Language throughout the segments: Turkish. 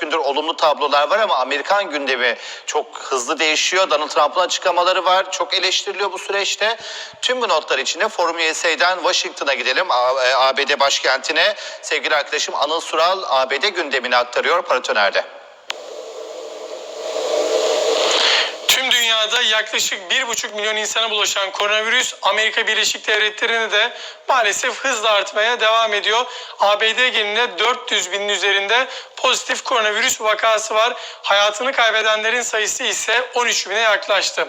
gündür olumlu tablolar var ama Amerikan gündemi çok hızlı değişiyor. Donald Trump'ın açıklamaları var. Çok eleştiriliyor bu süreçte. Tüm bu notlar içinde Forum USA'dan Washington'a gidelim. A- e, ABD başkentine. Sevgili arkadaşım Anıl Sural ABD gündemini aktarıyor Paratoner'de. Tüm dünyada yaklaşık 1,5 milyon insana bulaşan koronavirüs Amerika Birleşik Devletleri'nde de maalesef hızla artmaya devam ediyor. ABD genelinde 400 binin üzerinde pozitif koronavirüs vakası var. Hayatını kaybedenlerin sayısı ise 13 bine yaklaştı.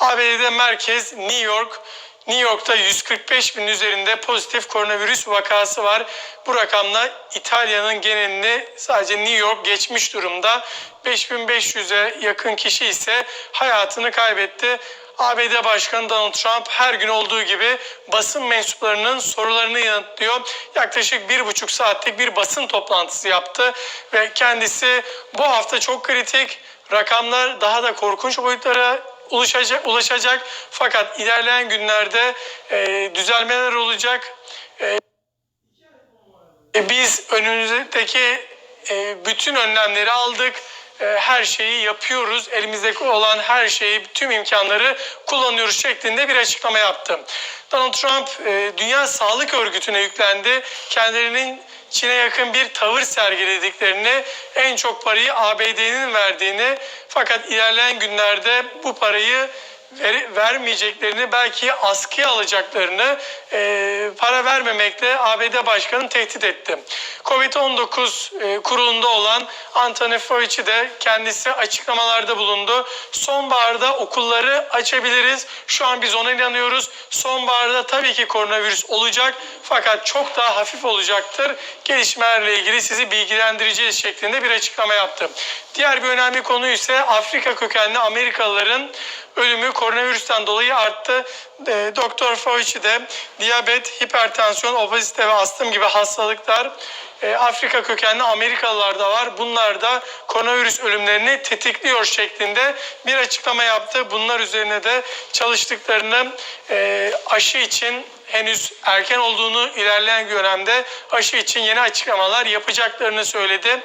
ABD'de merkez New York, New York'ta 145 bin üzerinde pozitif koronavirüs vakası var. Bu rakamla İtalya'nın genelini sadece New York geçmiş durumda. 5500'e yakın kişi ise hayatını kaybetti. ABD Başkanı Donald Trump her gün olduğu gibi basın mensuplarının sorularını yanıtlıyor. Yaklaşık bir buçuk saatlik bir basın toplantısı yaptı ve kendisi bu hafta çok kritik rakamlar daha da korkunç boyutlara ulaşacak, ulaşacak. Fakat ilerleyen günlerde e, düzelmeler olacak. E, biz önümüzdeki e, bütün önlemleri aldık. E, her şeyi yapıyoruz. Elimizdeki olan her şeyi, tüm imkanları kullanıyoruz şeklinde bir açıklama yaptı. Donald Trump e, Dünya Sağlık Örgütü'ne yüklendi. Kendilerinin Çin'e yakın bir tavır sergilediklerini, en çok parayı ABD'nin verdiğini fakat ilerleyen günlerde bu parayı ver- vermeyeceklerini belki askıya alacaklarını e, para vermemekle ABD Başkanı tehdit etti. Covid-19 e, kurulunda olan Anthony Fauci de kendisi açıklamalarda bulundu. Sonbaharda okulları açabiliriz. Şu an biz ona inanıyoruz. Sonbaharda tabii ki koronavirüs olacak fakat çok daha hafif olacaktır. Gelişmelerle ilgili sizi bilgilendireceğiz şeklinde bir açıklama yaptı. Diğer bir önemli konu ise Afrika kökenli Amerikalıların ölümü koronavirüsten dolayı arttı. E, Doktor Fauci de diyabet, hipertansiyon, obezite ve astım gibi hastalıklar e, Afrika kökenli Amerikalılarda var. Bunlar da koronavirüs ölümlerini tetikliyor şeklinde bir açıklama yaptı. Bunlar üzerine de çalıştıklarını e, aşı için henüz erken olduğunu ilerleyen dönemde aşı için yeni açıklamalar yapacaklarını söyledi.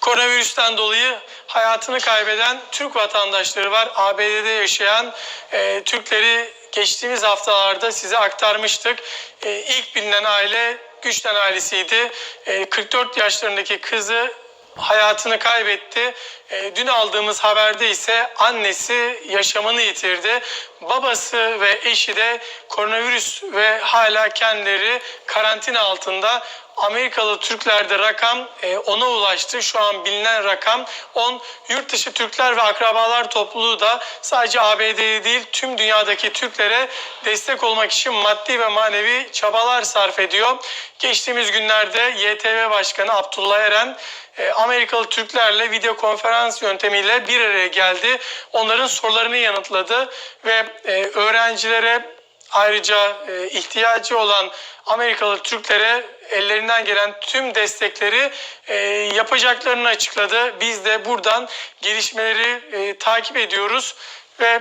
Koronavirüsten dolayı hayatını kaybeden Türk vatandaşları var. ABD'de yaşayan e, Türkleri geçtiğimiz haftalarda size aktarmıştık. E, ilk bilinen aile Güçten ailesiydi. E, 44 yaşlarındaki kızı hayatını kaybetti. E, dün aldığımız haberde ise annesi yaşamını yitirdi. Babası ve eşi de koronavirüs ve hala kendileri karantina altında. Amerikalı Türklerde rakam e, 10'a ulaştı. Şu an bilinen rakam 10. Yurt dışı Türkler ve akrabalar topluluğu da sadece ABD'de değil tüm dünyadaki Türklere destek olmak için maddi ve manevi çabalar sarf ediyor. Geçtiğimiz günlerde YTV Başkanı Abdullah Eren e, Amerikalı Türklerle video konferans yöntemiyle bir araya geldi. Onların sorularını yanıtladı ve e, öğrencilere ayrıca e, ihtiyacı olan Amerikalı Türklere ellerinden gelen tüm destekleri e, yapacaklarını açıkladı. Biz de buradan gelişmeleri e, takip ediyoruz ve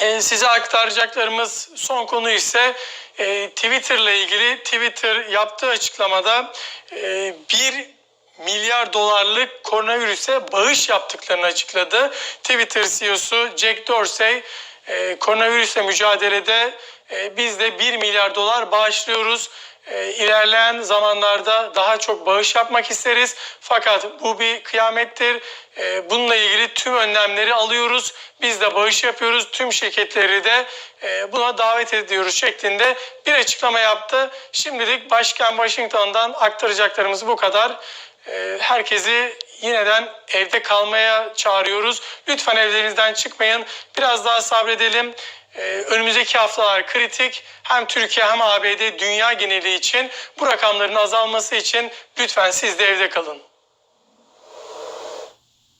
e, size aktaracaklarımız son konu ise e, Twitter'la ilgili Twitter yaptığı açıklamada e, bir milyar dolarlık koronavirüse bağış yaptıklarını açıkladı. Twitter CEO'su Jack Dorsey e, koronavirüsle mücadelede e, biz de 1 milyar dolar bağışlıyoruz. E, ilerleyen zamanlarda daha çok bağış yapmak isteriz. Fakat bu bir kıyamettir. E, bununla ilgili tüm önlemleri alıyoruz. Biz de bağış yapıyoruz. Tüm şirketleri de e, buna davet ediyoruz şeklinde bir açıklama yaptı. Şimdilik Başkan Washington'dan aktaracaklarımız bu kadar. E, herkesi yineden evde kalmaya çağırıyoruz. Lütfen evlerinizden çıkmayın. Biraz daha sabredelim. Ee, önümüzdeki haftalar kritik. Hem Türkiye hem ABD dünya geneli için bu rakamların azalması için lütfen siz de evde kalın.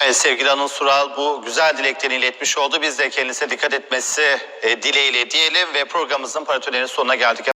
Evet, sevgili Anıl Sural bu güzel dileklerini iletmiş oldu. Biz de kendisine dikkat etmesi e, dileğiyle diyelim ve programımızın Paratoner'in sonuna geldik.